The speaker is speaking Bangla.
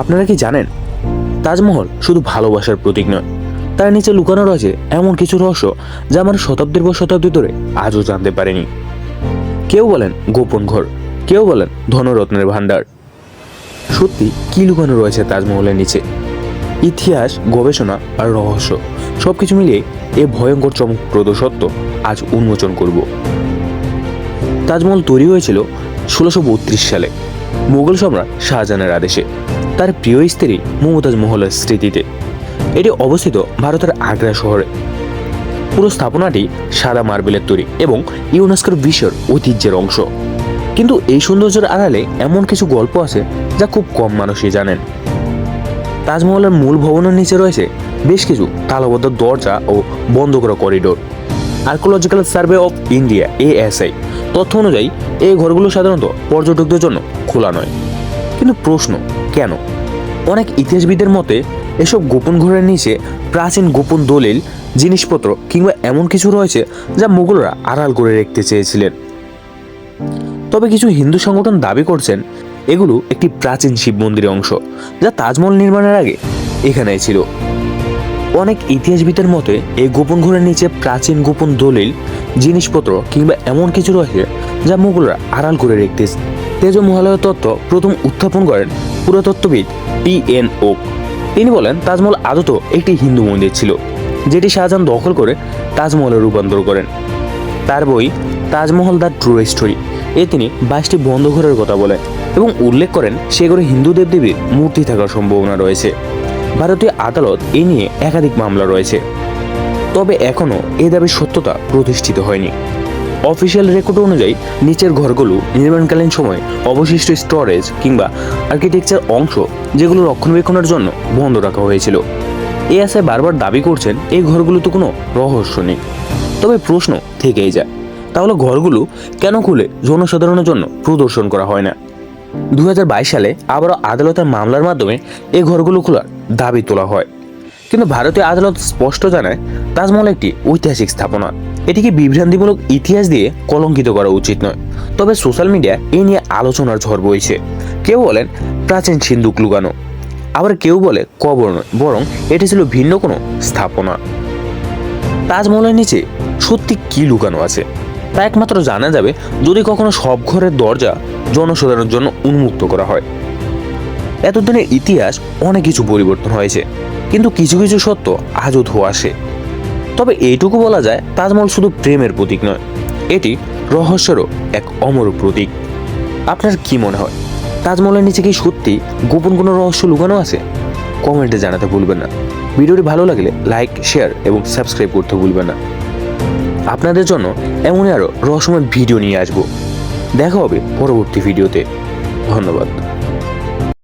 আপনারা কি জানেন? তাজমহল শুধু ভালোবাসার প্রতীক নয়, তার নিচে লুকানো রয়েছে এমন কিছু রহস্য যা আমরা শতাব্দীর পর শতাব্দী ধরে আজও জানতে পারিনি। কেউ বলেন গোপন ঘর, কেউ বলেন ধনরত্নের ভাণ্ডার। সত্যি, কি লুকানো রয়েছে তাজমহলের নিচে? ইতিহাস, গবেষণা আর রহস্য, সবকিছু মিলিয়ে এ ভয়ঙ্কর চমকপ্রদ সত্য আজ উন্মোচন করব। তাজমহল তৈরি হয়েছিল ষোলোশো সালে, মুঘল সম্রাট শাহজাহানের আদেশে। তার প্রিয় স্ত্রী মমতাজ মহলের স্মৃতিতে। এটি অবস্থিত ভারতের আগ্রা শহরে। পুরো স্থাপনাটি সাদা মার্বেলের তৈরি এবং ইউনেস্কোর বিশ্বের ঐতিহ্যের অংশ। কিন্তু এই সৌন্দর্যের আড়ালে এমন কিছু গল্প আছে যা খুব কম মানুষই জানেন। তাজমহলের মূল ভবনের নিচে রয়েছে বেশ কিছু তালাবদ্ধ দরজা ও বন্ধ করা corridor. Archaeological survey of India ASI তথ্য অনুযায়ী, এই ঘরগুলো সাধারণত পর্যটকদের জন্য খোলা নয়। কিন্তু প্রশ্ন, কেন? অনেক ইতিহাসবিদের মতে, এসব গোপন ঘরের নিচে প্রাচীন গোপন দলিল, জিনিসপত্র কিংবা এমন কিছু রয়েছে যা মুঘলরা আড়াল করে রাখতে চেয়েছিলেন। তবে কিছু হিন্দু সংগঠন দাবি করছেন, এগুলো একটি প্রাচীন শিব মন্দিরের অংশ, যা তাজমহল নির্মাণের আগে এখানেই ছিল। অনেক ইতিহাসবিদের মতে, এই গোপন ঘরের নিচে প্রাচীন গোপন দলিল, জিনিসপত্র কিংবা এমন কিছু রয়েছে যা মুঘলরা আড়াল করে রেখতে তেজ মহালয় তত্ত্ব প্রথম উত্থাপন করেন পুরাতত্ত্ববিদ পি এন ও। তিনি বলেন, তাজমহল আদত একটি হিন্দু মন্দির ছিল, যেটি শাহজাহান দখল করে তাজমহলে রূপান্তর করেন। তার বই তাজমহল দ্য ট্রু স্টোরি এ তিনি বাইশটি বন্ধ ঘরের কথা বলেন এবং উল্লেখ করেন, সে ঘরে হিন্দু দেবদেবীর মূর্তি থাকার সম্ভাবনা রয়েছে। ভারতীয় আদালত এ নিয়ে একাধিক মামলা রয়েছে। তবে এখনও এ দাবির সত্যতা প্রতিষ্ঠিত হয়নি। অফিসিয়াল রেকর্ড অনুযায়ী নিচের ঘরগুলো নির্মাণকালীন সময়ে অবশিষ্ট স্টোরেজ কিংবা আর্কিটেকচার অংশ যেগুলো রক্ষণাবেক্ষণের জন্য বন্ধ রাখা হয়েছিল। এ আশায় বারবার দাবি করছেন এই ঘরগুলোতে কোনো রহস্য নেই। তবে প্রশ্ন থেকেই যায়, তাহলে ঘরগুলো কেন খুলে জনসাধারণের জন্য প্রদর্শন করা হয় না? দু হাজার বাইশ সালে আবারও আদালতের মামলার মাধ্যমে এই ঘরগুলো খোলার দাবি তোলা হয়। কিন্তু ভারতীয় আদালত স্পষ্ট জানায়, তাজমহল একটি ঐতিহাসিক স্থাপনা। এটিকে বিভ্রান্তিমূলক ইতিহাস দিয়ে কলঙ্কিত করা উচিত নয়। তবে সোশ্যাল মিডিয়া এই নিয়ে আলোচনার ঝড় বইছে। কেউ বলেন, প্রাচীন সিন্ধুক লুকানো। আবার কেউ বলে, কবর নয়। বরং এটি ছিল ভিন্ন কোনো স্থাপনা। তাজমহলের নিচে সত্যি কি লুকানো আছে? তা একমাত্র জানা যাবে যদি কখনো সব ঘরের দরজা জনসাধারণের জন্য উন্মুক্ত করা হয়। এতদিনের ইতিহাস অনেক কিছু পরিবর্তন হয়েছে। কিন্তু কিছু কিছু সত্য আজও ধোয়াশে তবে এইটুকু বলা যায় তাজমহল শুধু প্রেমের প্রতীক নয়, এটি রহস্যেরও এক অমর প্রতীক। আপনার কি মনে হয়, তাজমহলের নিচে কি সত্যি গোপন কোনো রহস্য লুকানো আছে? কমেন্টে জানাতে ভুলবেন না। ভিডিওটি ভালো লাগলে লাইক, শেয়ার এবং সাবস্ক্রাইব করতে ভুলবেন না। আপনাদের জন্য এমনই আরও রহস্যময় ভিডিও নিয়ে আসব। দেখা হবে পরবর্তী ভিডিওতে। ধন্যবাদ।